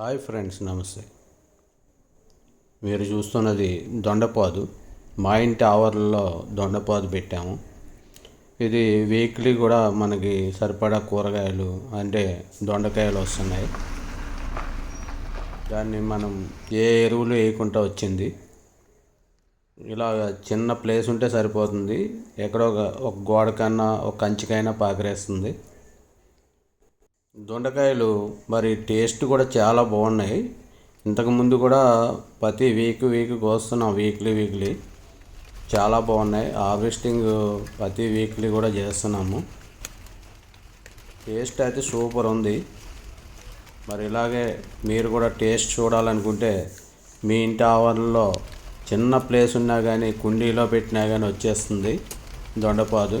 Hi friends నమస్తే. మీరు చూస్తున్నది దొండపాదు. మా ఇంటి ఆవరణలో దొండపాదు పెట్టాము. ఇది వీక్లీ కూడా మనకి సరిపడా కూరగాయలు అంటే దొండకాయలు వస్తున్నాయి. దాన్ని మనం ఏ ఎరువులు వేయకుండా వచ్చింది. ఇలా చిన్న ప్లేస్ ఉంటే సరిపోతుంది. ఎక్కడో ఒక ఒక గోడ కన్నా ఒక కంచికైనా పాకరేస్తుంది. దొండకాయలు మరి టేస్ట్ కూడా చాలా బాగున్నాయి. ఇంతకుముందు కూడా ప్రతి వీక్ వీక్ కోస్తున్నాం వీక్లీ వీక్లీ. చాలా బాగున్నాయి. హార్వెస్టింగ్ ప్రతి వీక్లీ కూడా చేస్తున్నాము. టేస్ట్ అయితే సూపర్ ఉంది. మరి ఇలాగే మీరు కూడా టేస్ట్ చూడాలనుకుంటే మీ ఇంటి ఆవరణలో చిన్న ప్లేస్ ఉన్నా కానీ కుండీలో పెట్టినా కానీ వచ్చేస్తుంది దొండపాదు.